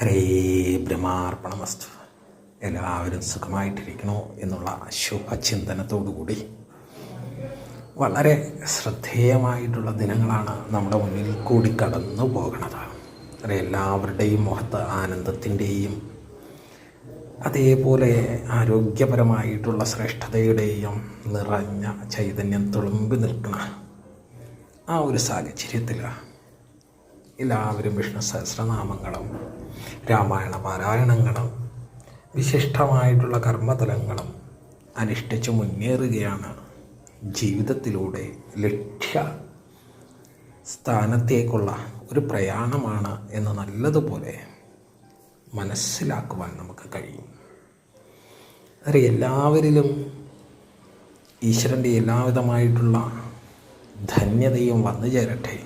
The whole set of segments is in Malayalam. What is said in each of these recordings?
ഹരേ ബ്രഹ്മാർപ്പണമസ്തു. എല്ലാവരും സുഖമായിട്ടിരിക്കണോ എന്നുള്ള ശുഭചിന്തനത്തോടുകൂടി വളരെ ശ്രദ്ധേയമായിട്ടുള്ള ദിനങ്ങളാണ് നമ്മുടെ മുന്നിൽ കൂടി കടന്നു അത് എല്ലാവരുടെയും മുഖത്ത് ആനന്ദത്തിന്റെയും അതേപോലെ ആരോഗ്യപരമായിട്ടുള്ള ശ്രേഷ്ഠതയുടെയും നിറഞ്ഞ ചൈതന്യം തുളുമ്പി നിൽക്കുന്ന ആ ഒരു സാഹചര്യത്തിൽ എല്ലാവരും വിഷ്ണു സഹസ്രനാമങ്ങളും രാമായണ പാരായണങ്ങളും വിശിഷ്ടമായിട്ടുള്ള കർമ്മതലങ്ങളും അനുഷ്ഠിച്ച് മുന്നേറുകയാണ്. ജീവിതത്തിലൂടെ ലക്ഷ്യ സ്ഥാനത്തേക്കുള്ള ഒരു പ്രയാണമാണ് എന്ന് നല്ലതുപോലെ മനസ്സിലാക്കുവാൻ നമുക്ക് കഴിയും. അത് എല്ലാവരിലും ഈശ്വരന്റെ എല്ലാവിധമായിട്ടുള്ള ധന്യതയും വന്നു ചേരട്ടെ.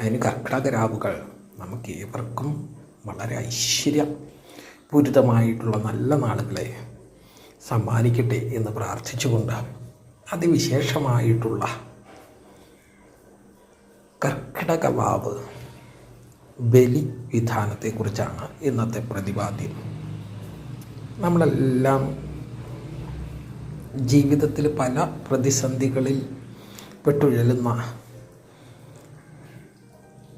അതിന് കർക്കിടകരാവുകൾ നമുക്ക് ഏവർക്കും വളരെ ഐശ്വര്യപൂരിതമായിട്ടുള്ള നല്ല നാളുകളെ സമ്മാനിക്കട്ടെ എന്ന് പ്രാർത്ഥിച്ചുകൊണ്ട് അതിവിശേഷമായിട്ടുള്ള കർക്കിടക വാവ് ബലി വിധാനത്തെക്കുറിച്ചാണ് ഇന്നത്തെ പ്രതിപാദ്യം. നമ്മളെല്ലാം ജീവിതത്തിൽ പല പ്രതിസന്ധികളിൽ പെട്ടുഴലുന്ന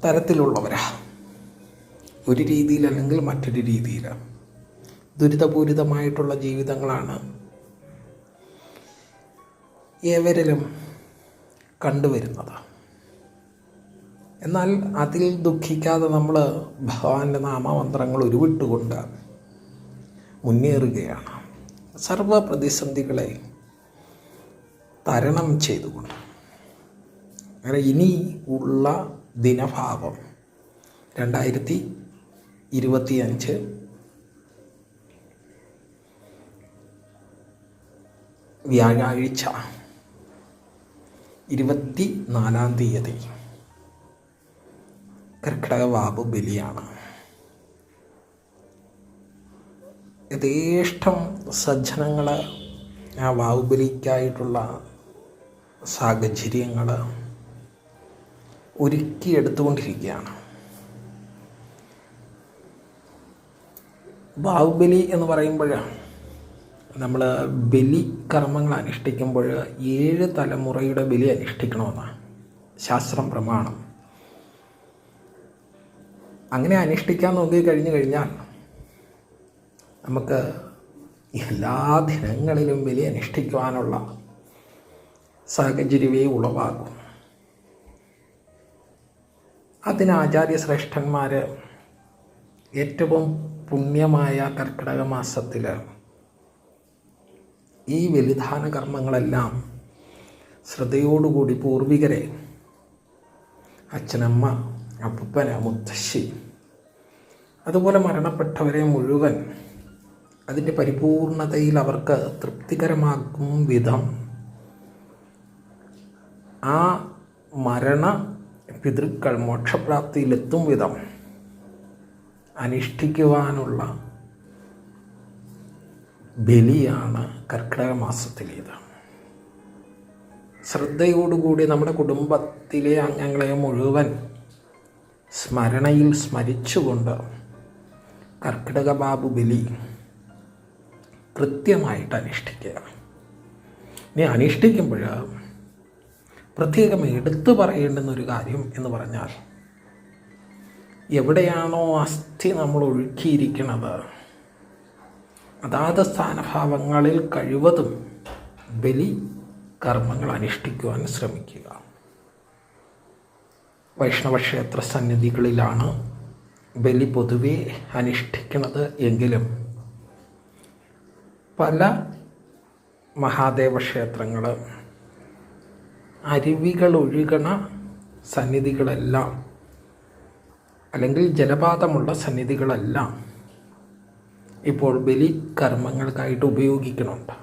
തരത്തിലുള്ളവരാ. ഒരു രീതിയിൽ അല്ലെങ്കിൽ മറ്റൊരു രീതിയിൽ. ദുരിതപൂരിതമായിട്ടുള്ള ജീവിതങ്ങളാണ് ഏവരിലും കണ്ടുവരുന്നത്. എന്നാൽ അതിൽ ദുഃഖിക്കാതെ നമ്മൾ ഭഗവാന്റെ നാമമന്ത്രങ്ങൾ ഉരുവിട്ടുകൊണ്ട് മുന്നേറുകയാണ്. സർവ പ്രതിസന്ധികളെ തരണം ചെയ്തുകൊണ്ട്. അങ്ങനെ ഇനി ഉള്ള ദിനഭാവം രണ്ടായിരത്തി ഇരുപത്തിയഞ്ച്. വ്യാഴാഴ്ച ഇരുപത്തി നാലാം തീയതി. കർക്കിടക വാബു ബലിയാണ്. യഥേഷ്ടം സജ്ജനങ്ങൾ ആ വാവുബലിക്കായിട്ടുള്ള സാഹചര്യങ്ങൾ ഒരുക്കിയെടുത്തുകൊണ്ടിരിക്കുകയാണ് ബാഹുബലി എന്ന് പറയുമ്പോൾ നമ്മൾ ബലി കർമ്മങ്ങൾ അനുഷ്ഠിക്കുമ്പോൾ ഏഴ് തലമുറയുടെ ബലി അനുഷ്ഠിക്കണമെന്നാണ് ശാസ്ത്രം പ്രമാണം. അങ്ങനെ അനുഷ്ഠിക്കാൻ നോക്കി കഴിഞ്ഞു കഴിഞ്ഞാൽ നമുക്ക് എല്ലാ ദിനങ്ങളിലും ബലി അനുഷ്ഠിക്കുവാനുള്ള സാഹചര്യമേ ഉളവാകും. അതിന് ആചാര്യശ്രേഷ്ഠന്മാർ ഏറ്റവും പുണ്യമായ കർക്കിടക മാസത്തിൽ ഈ ബലിദാന കർമ്മങ്ങളെല്ലാം ശ്രദ്ധയോടുകൂടി പൂർവികരെ അച്ഛനമ്മ അപ്പൂപ്പന മുത്തശ്ശി അതുപോലെ മരണപ്പെട്ടവരെ മുഴുവൻ അതിന്റെ പരിപൂർണതയിൽ അവർക്ക് തൃപ്തികരമാക്കും വിധം ആ മരണ പിതൃക്കൾ മോക്ഷപ്രാപ്തിയിലെത്തും വിധം അനുഷ്ഠിക്കുവാനുള്ള ബലിയാണ് കർക്കിടക മാസത്തിലേത് ശ്രദ്ധയോടുകൂടി നമ്മുടെ കുടുംബത്തിലെ അംഗങ്ങളെ മുഴുവൻ സ്മരണയിൽ സ്മരിച്ചുകൊണ്ട് കർക്കിടക ബാബു ബലി കൃത്യമായിട്ട് അനുഷ്ഠിക്കുക. ഇനി അനുഷ്ഠിക്കുമ്പോൾ പ്രത്യേകം എടുത്തു പറയേണ്ടുന്ന ഒരു കാര്യം എന്ന് പറഞ്ഞാൽ എവിടെയാണോ അസ്ഥി നമ്മൾ ഒഴുക്കിയിരിക്കുന്നത് അതാത് സ്ഥാനഭാവങ്ങളിൽ കഴിവതും ബലി കർമ്മങ്ങൾ അനുഷ്ഠിക്കുവാൻ ശ്രമിക്കുക. വൈഷ്ണവ ക്ഷേത്ര സന്നിധികളിലാണ് ബലി പൊതുവെ അനുഷ്ഠിക്കുന്നത് എങ്കിലും പല മഹാദേവ ക്ഷേത്രങ്ങൾ അരുവികൾ ഒഴുകണ സന്നിധികളെല്ലാം അല്ലെങ്കിൽ ജലപാതമുള്ള സന്നിധികളെല്ലാം ഇപ്പോൾ ബലി കർമ്മങ്ങൾക്കായിട്ട് ഉപയോഗിക്കുന്നുണ്ട്.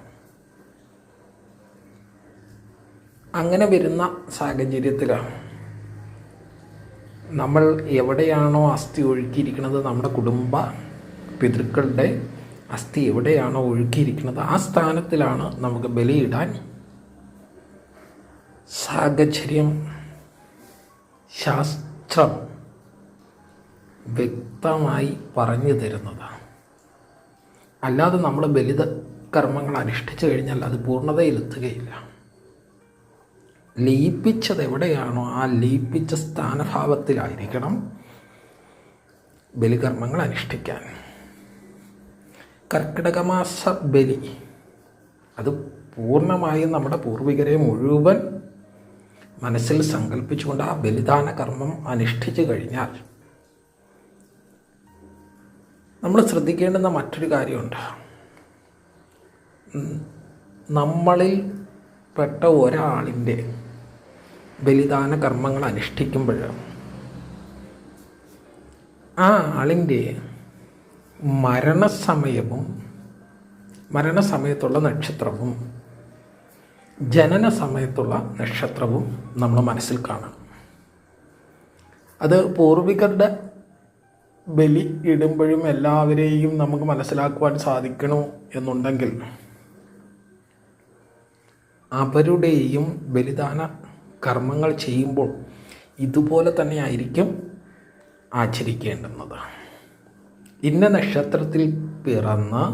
അങ്ങനെ വരുന്ന സാഹചര്യത്തിൽ നമ്മൾ എവിടെയാണോ അസ്ഥി ഒഴുക്കിയിരിക്കുന്നത് നമ്മുടെ കുടുംബ പിതൃക്കളുടെ അസ്ഥി എവിടെയാണോ ഒഴുക്കിയിരിക്കുന്നത് ആ സ്ഥാനത്തിലാണ് നമുക്ക് ബലിയിടാൻ സാഹചര്യം ശാസ്ത്രം വ്യക്തമായി പറഞ്ഞു തരുന്നതാണ്. അല്ലാതെ നമ്മൾ ബലിത കർമ്മങ്ങൾ അനുഷ്ഠിച്ചു കഴിഞ്ഞാൽ അത് പൂർണതയിലെത്തുകയില്ല. ലയിപ്പിച്ചത് എവിടെയാണോ ആ ലയിപ്പിച്ച സ്ഥാനഭാവത്തിലായിരിക്കണം ബലികർമ്മങ്ങൾ അനുഷ്ഠിക്കാൻ. കർക്കിടകമാസ ബലി അത് പൂർണമായും നമ്മുടെ പൂർവികരെ മുഴുവൻ മനസ്സിൽ സങ്കല്പിച്ചുകൊണ്ട് ആ ബലിദാന കർമ്മം അനുഷ്ഠിച്ചു കഴിഞ്ഞാൽ നമ്മൾ ശ്രദ്ധിക്കേണ്ടുന്ന മറ്റൊരു കാര്യമുണ്ട്. നമ്മളിൽ പെട്ട ഒരാളിന്റെ ബലിദാന കർമ്മങ്ങൾ അനുഷ്ഠിക്കുമ്പോൾ ആ ആളിന്റെ മരണസമയവും മരണസമയത്തുള്ള നക്ഷത്രവും ജനന സമയത്തുള്ള നക്ഷത്രവും നമ്മൾ മനസ്സിൽ കാണാം. അത് പൂർവികരുടെ ബലി ഇടുമ്പോഴും എല്ലാവരെയും നമുക്ക് മനസ്സിലാക്കുവാൻ സാധിക്കണോ എന്നുണ്ടെങ്കിൽ അവരുടെയും ബലിദാന കർമ്മങ്ങൾ ചെയ്യുമ്പോൾ ഇതുപോലെ തന്നെ ആയിരിക്കും ആചരിക്കേണ്ടുന്നത്. ഇന്ന നക്ഷത്രത്തിൽ പിറന്ന്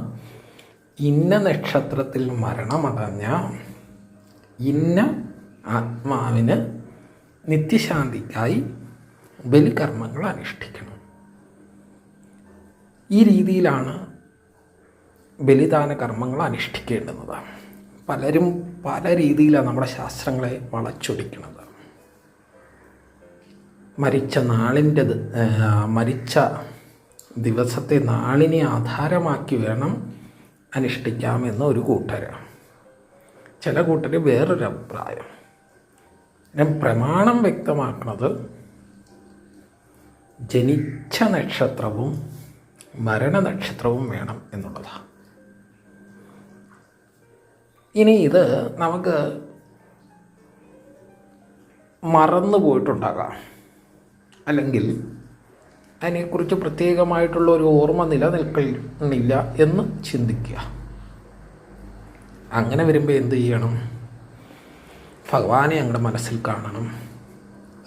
ഇന്ന നക്ഷത്രത്തിൽ മരണമടഞ്ഞ ഇന്ന ആത്മാവിന് നിത്യശാന്തിക്കായി ബലികർമ്മങ്ങൾ അനുഷ്ഠിക്കണം. ഈ രീതിയിലാണ് ബലിദാന കർമ്മങ്ങൾ അനുഷ്ഠിക്കേണ്ടുന്നത്. പലരും പല രീതിയിലാണ് നമ്മുടെ ശാസ്ത്രങ്ങളെ വളച്ചൊടിക്കുന്നത്. മരിച്ച നാളിന്റെ മരിച്ച ദിവസത്തെ നാളിനെ ആധാരമാക്കി വേണം അനുഷ്ഠിക്കാമെന്ന് ഒരു കൂട്ടർ ചില കൂട്ടർ വേറൊരു അഭിപ്രായം. ഞാൻ പ്രമാണം വ്യക്തമാക്കുന്നത് ജനിച്ച നക്ഷത്രവും മരണ നക്ഷത്രവും വേണം എന്നുള്ളതാണ് ഇനി ഇത് നമുക്ക് മറന്നു പോയിട്ടുണ്ടാകാം. അല്ലെങ്കിൽ അതിനെക്കുറിച്ച് പ്രത്യേകമായിട്ടുള്ള ഒരു ഓർമ്മ നിലനിൽക്കുന്നില്ല എന്ന് ചിന്തിക്കുക. അങ്ങനെ വരുമ്പോൾ എന്ത് ചെയ്യണം? ഭഗവാനെ ഞങ്ങളുടെ മനസ്സിൽ കാണണം.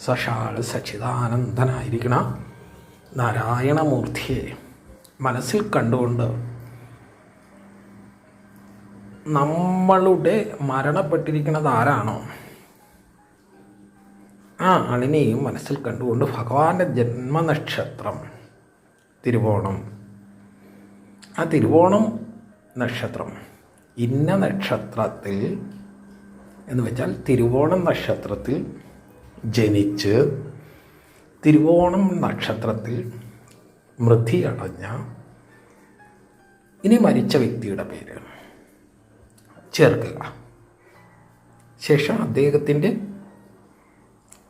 സഷാൾ സച്ചിദാനന്ദനായിരിക്കണ നാരായണമൂർത്തിയെ മനസ്സിൽ കണ്ടുകൊണ്ട് നമ്മളുടെ മരണപ്പെട്ടിരിക്കുന്നത് ആരാണോ? ആ ആളിനെയും മനസ്സിൽ കണ്ടുകൊണ്ട് ഭഗവാന്റെ ജന്മനക്ഷത്രം തിരുവോണം. ആ തിരുവോണം നക്ഷത്രം. ഇന്ന നക്ഷത്രത്തിൽ എന്ന് വെച്ചാൽ തിരുവോണം നക്ഷത്രത്തിൽ ജനിച്ച് തിരുവോണം നക്ഷത്രത്തിൽ മൃതി അടഞ്ഞ ഇനി മരിച്ച വ്യക്തിയുടെ പേര് ചേർക്കുക ശേഷം അദ്ദേഹത്തിന്റെ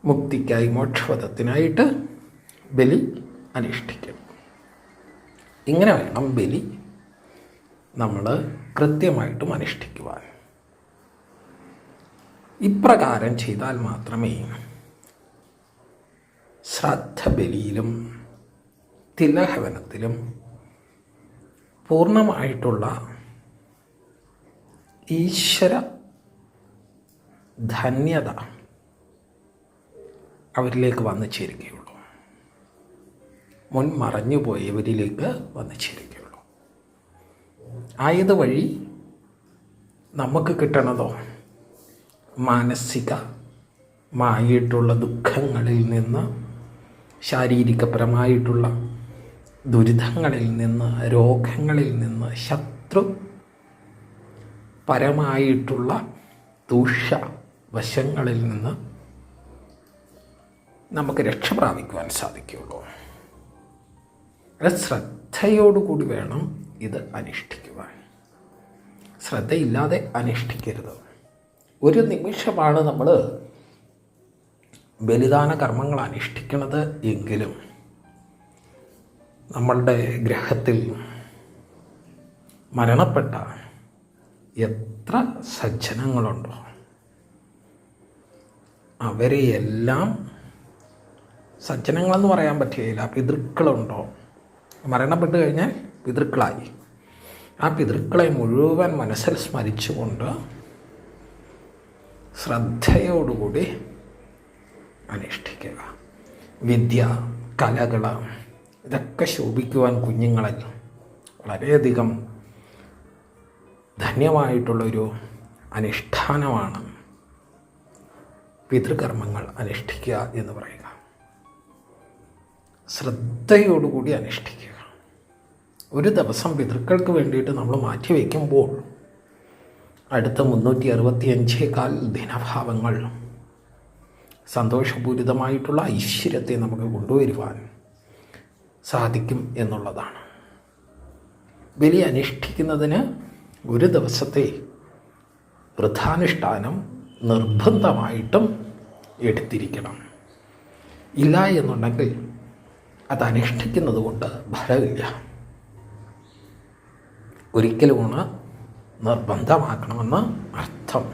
മുക്തിക്കായി മോക്ഷപഥത്തിനായിട്ട് ബലി അനുഷ്ഠിക്കണം ഇങ്ങനെ വേണം ബലി നമ്മൾ കൃത്യമായിട്ടും അനുഷ്ഠിക്കുവാൻ. ഇപ്രകാരം ചെയ്താൽ മാത്രമേ ശ്രദ്ധ ബലിയിലും തിലഹവനത്തിലും പൂർണമായിട്ടുള്ള ഈശ്വര ധന്യത അവരിലേക്ക് വന്നു ചേരുകയുള്ളൂ. മുൻ മറഞ്ഞു പോയവരിലേക്ക് വന്നു ചേരുകയുള്ളൂ ആയത് വഴി നമുക്ക് കിട്ടണതോ? മാനസികമായിട്ടുള്ള ദുഃഖങ്ങളിൽ നിന്ന് ശാരീരികപരമായിട്ടുള്ള ദുരിതങ്ങളിൽ നിന്ന് രോഗങ്ങളിൽ നിന്ന് ശത്രു പരമായിട്ടുള്ള ദൂഷ വശങ്ങളിൽ നിന്ന് നമുക്ക് രക്ഷ പ്രാപിക്കുവാൻ സാധിക്കുകയുള്ളൂ. ശ്രദ്ധയോടുകൂടി വേണം ഇത് അനുഷ്ഠിക്കുവാൻ. ശ്രദ്ധയില്ലാതെ അനുഷ്ഠിക്കരുത്. ഒരു നിമിഷമാണ് നമ്മൾ ബലിദാന കർമ്മങ്ങൾ അനുഷ്ഠിക്കുന്നത് എങ്കിലും നമ്മളുടെ ഗ്രഹത്തിൽ മരണപ്പെട്ട എത്ര സജ്ജനങ്ങളുണ്ടോ അവരെയെല്ലാം സജ്ജനങ്ങളെന്ന് പറയാൻ പറ്റുകയില്ല പിതൃക്കളുണ്ടോ. മരണപ്പെട്ട് കഴിഞ്ഞാൽ പിതൃക്കളായി. ആ പിതൃക്കളെ മുഴുവൻ മനസ്സിൽ സ്മരിച്ചുകൊണ്ട് ശ്രദ്ധയോടുകൂടി അനുഷ്ഠിക്കുക. വിദ്യ കലകൾ ഇതൊക്കെ ശോഭിക്കുവാൻ കുഞ്ഞുങ്ങളിൽ വളരെയധികം ധന്യമായിട്ടുള്ളൊരു അനുഷ്ഠാനമാണ് പിതൃകർമ്മങ്ങൾ അനുഷ്ഠിക്കുക എന്ന് പറയുക. ശ്രദ്ധയോടുകൂടി അനുഷ്ഠിക്കുക. ഒരു ദിവസം പിതൃക്കൾക്ക് വേണ്ടിയിട്ട് നമ്മൾ മാറ്റി വയ്ക്കുമ്പോൾ അടുത്ത മുന്നൂറ്റി അറുപത്തി അഞ്ചേകാൽ ദിനഭാവങ്ങൾ സന്തോഷപൂരിതമായിട്ടുള്ള ഐശ്വര്യത്തെ നമുക്ക് കൊണ്ടുവരുവാൻ സാധിക്കും എന്നുള്ളതാണ്. ബലി അനുഷ്ഠിക്കുന്നതിന് ഒരു ദിവസത്തെ വൃദ്ധാനുഷ്ഠാനം നിർബന്ധമായിട്ടും എടുത്തിരിക്കണം. ഇല്ല എന്നുണ്ടെങ്കിൽ അത് കൊണ്ട് ഫലമില്ല. ഒരിക്കലുമാണ് നിർബന്ധമാക്കണമെന്ന് അർത്ഥം.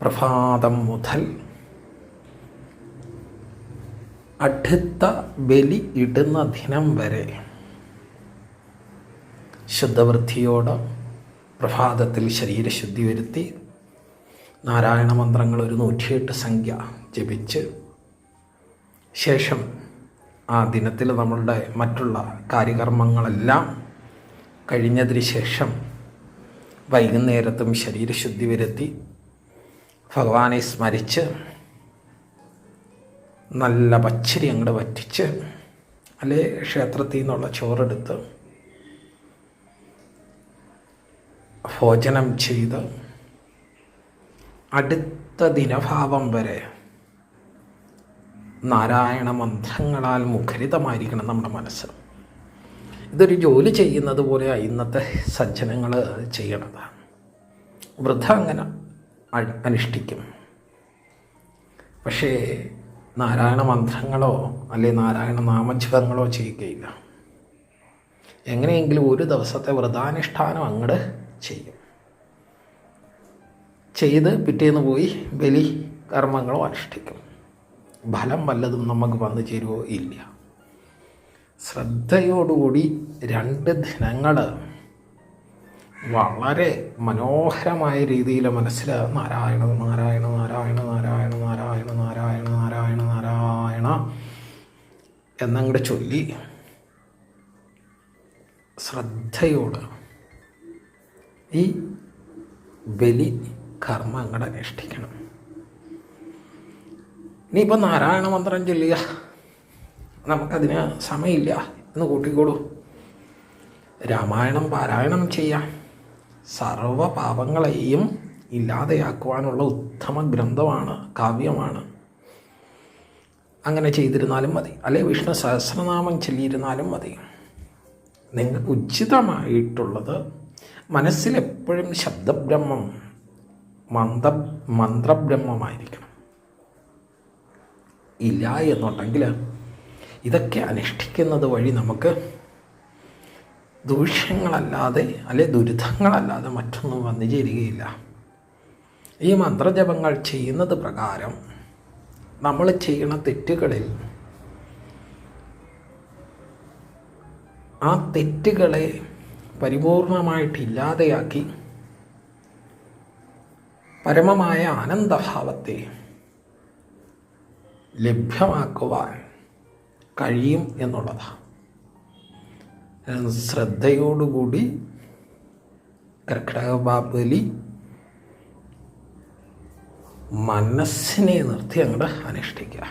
പ്രഭാതം മുതൽ അടുത്ത ബലി ഇടുന്ന ദിനം വരെ ശുദ്ധവൃത്തിയോട് പ്രഭാതത്തിൽ ശരീരശുദ്ധി വരുത്തി നാരായണ മന്ത്രങ്ങൾ ഒരു നൂറ്റിയെട്ട് സംഖ്യ ജപിച്ച് ശേഷം ആ ദിനത്തിൽ നമ്മളുടെ മറ്റുള്ള കാര്യകർമ്മങ്ങളെല്ലാം കഴിഞ്ഞതിന് ശേഷം വൈകുന്നേരത്തും ശരീരശുദ്ധി വരുത്തി ഭഗവാനെ സ്മരിച്ച് നല്ല പച്ചരി അങ്ങോട്ട് വറ്റിച്ച് അല്ലെ ക്ഷേത്രത്തിൽ നിന്നുള്ള ചോറെടുത്ത് ഭോജനം ചെയ്ത് അടുത്ത ദിനഭാവം വരെ നാരായണ മന്ത്രങ്ങളാൽ മുഖരിതമായിരിക്കണം നമ്മുടെ മനസ്സ്. ഇതൊരു ജോലി ചെയ്യുന്നത് പോലെയാണ് ഇന്നത്തെ സജ്ജനങ്ങൾ ചെയ്യണത്. വൃദ്ധ അങ്ങനെ അനുഷ്ഠിക്കും. പക്ഷേ നാരായണ മന്ത്രങ്ങളോ അല്ലെ നാരായണ നാമജപങ്ങളോ ചെയ്യുകയില്ല. എങ്ങനെയെങ്കിലും ഒരു ദിവസത്തെ വ്രതാനുഷ്ഠാനം അങ്ങോട്ട് ചെയ്യും. ചെയ്ത് പിറ്റേന്ന് പോയി ബലി കർമ്മങ്ങളോ അനുഷ്ഠിക്കും. ഫലം വല്ലതും നമുക്ക് വന്നു ചേരുവോ ഇല്ല. ശ്രദ്ധയോടുകൂടി രണ്ട് ദിനങ്ങൾ വളരെ മനോഹരമായ രീതിയിൽ മനസ്സിൽ നാരായണ നാരായണ നാരായണ നാരായണ നാരായണ നാരായണ നാരായണ നാരായണ എന്നങ്ങോട്ട് ചൊല്ലി ശ്രദ്ധയോട് ഈ ബലി കർമ്മങ്ങൾ അനുഷ്ഠിക്കണം. ഇനിയിപ്പോൾ നാരായണ മന്ത്രം ചൊല്ലുക നമുക്കതിന് സമയമില്ല. എന്ന് കൂട്ടിക്കോളൂ. രാമായണം പാരായണം ചെയ്യാം. സർവ പാപങ്ങളെയും ഇല്ലാതെയാക്കുവാനുള്ള ഉത്തമ ഗ്രന്ഥമാണ് കാവ്യമാണ്. അങ്ങനെ ചെയ്തിരുന്നാലും മതി. അല്ലെ വിഷ്ണു സഹസ്രനാമം ചൊല്ലിയിരുന്നാലും മതി. നിങ്ങൾക്ക് ഉചിതമായിട്ടുള്ളത് മനസ്സിലെപ്പോഴും ശബ്ദബ്രഹ്മം മന്ത മന്ത്രബ്രഹ്മമായിരിക്കണം. ഇല്ല എന്നുണ്ടെങ്കിൽ ഇതൊക്കെ അനുഷ്ഠിക്കുന്നത് വഴി നമുക്ക് ദൂഷ്യങ്ങളല്ലാതെ അല്ലെ ദുരിതങ്ങളല്ലാതെ മറ്റൊന്നും വന്നു ചേരുകയില്ല ഈ മന്ത്രജപങ്ങൾ ചെയ്യുന്നത് പ്രകാരം നമ്മൾ ചെയ്യുന്ന തെറ്റുകളിൽ ആ തെറ്റുകളെ പരിപൂർണമായിട്ട് ഇല്ലാതെയാക്കി പരമമായ ആനന്ദഭാവത്തെ ലഭ്യമാക്കുവാൻ കഴിയും എന്നുള്ളതാണ് ശ്രദ്ധയോടുകൂടി കർക്കിടക ബാബലി മനസ്സിനെ നിർത്തി അങ്ങോട്ട് അനുഷ്ഠിക്കുക.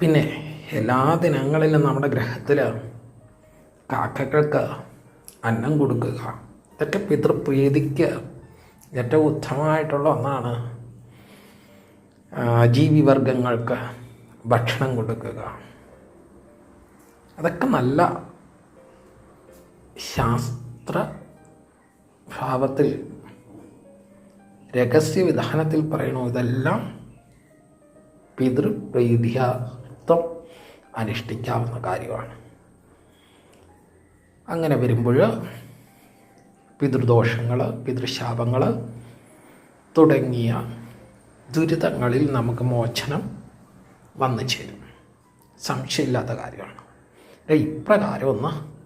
പിന്നെ എല്ലാ ദിനങ്ങളിലും നമ്മുടെ ഗ്രഹത്തിൽ കാക്കകൾക്ക് അന്നം കൊടുക്കുക. ഇതൊക്കെ പിതൃപ്രീതിക്ക് ഏറ്റവും ഉത്തമമായിട്ടുള്ള ഒന്നാണ്. ജീവി ജീവിവർഗങ്ങൾക്ക് ഭക്ഷണം കൊടുക്കുക. അതൊക്കെ നല്ല ശാസ്ത്ര ഭാവത്തിൽ രഹസ്യവിധാനത്തിൽ പറയണോ? ഇതെല്ലാം പിതൃപ്രീതിയാർത്ഥം അനുഷ്ഠിക്കാവുന്ന കാര്യമാണ്. അങ്ങനെ വരുമ്പോൾ പിതൃദോഷങ്ങൾ പിതൃശാപങ്ങൾ തുടങ്ങിയ ദുരിതങ്ങളിൽ നമുക്ക് മോചനം വന്നു ചേരും. സംശയമില്ലാത്ത കാര്യമാണ്. ഇപ്രകാരം ഒന്ന്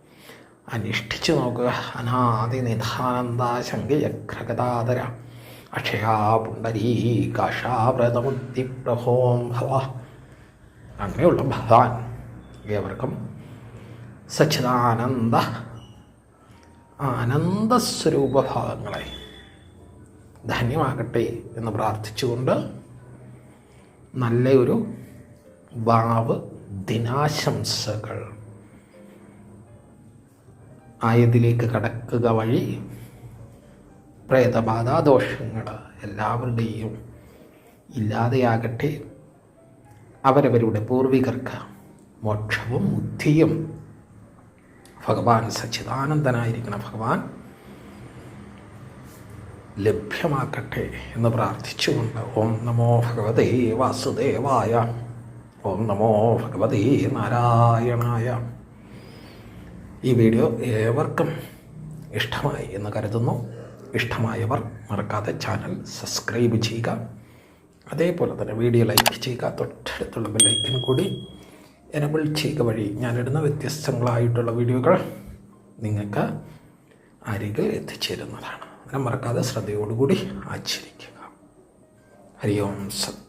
അനുഷ്ഠിച്ചു നോക്കുക. അനാദി നിധാനന്ദ ശങ്കയഗ്രഗതാതര അക്ഷയാ പുണ്ടരീ കാഷാവ്രതമുക്തി പ്രഭോം ഭവ അങ്ങനെയുള്ള ഭഗവാൻ ഏവർക്കും സച്ചിദാനന്ദ ആനന്ദസ്വരൂപഭാവങ്ങളെ ധന്യമാകട്ടെ എന്ന് പ്രാർത്ഥിച്ചുകൊണ്ട് നല്ലൊരു വാവ് ദിനാശംസകൾ. ആയതിലേക്ക് കടക്കുക വഴി പ്രേതബാധാദോഷങ്ങൾ എല്ലാവരുടെയും ഇല്ലാതെയാകട്ടെ. അവരവരുടെ പൂർവികർക്ക് മോക്ഷവും ബുദ്ധിയും ഭഗവാൻ സച്ചിദാനന്ദനായിരിക്കുന്ന ഭഗവാൻ ലഭ്യമാക്കട്ടെ എന്ന് പ്രാർത്ഥിച്ചുകൊണ്ട് ഓം നമോ ഭഗവതേ വാസുദേവായ ഓം നമോ ഭഗവതി നാരായണായ. ഈ വീഡിയോ ഏവർക്കും ഇഷ്ടമായി എന്ന് കരുതുന്നു. ഇഷ്ടമായവർ മറക്കാതെ ചാനൽ സബ്സ്ക്രൈബ് ചെയ്യുക. അതേപോലെ തന്നെ വീഡിയോ ലൈക്ക് ചെയ്യുക. തൊട്ടടുത്തുള്ള ബെല്ലൈക്കൻ കൂടി എനബിൾ ചെയ്യുക വഴി ഞാനിടുന്ന വ്യത്യസ്തങ്ങളായിട്ടുള്ള വീഡിയോകൾ നിങ്ങൾക്ക് അരികിൽ എത്തിച്ചേരുന്നതാണ്. അങ്ങനെ മറക്കാതെ ശ്രദ്ധയോടുകൂടി ആചരിക്കുക. ഹരി ഓം സത്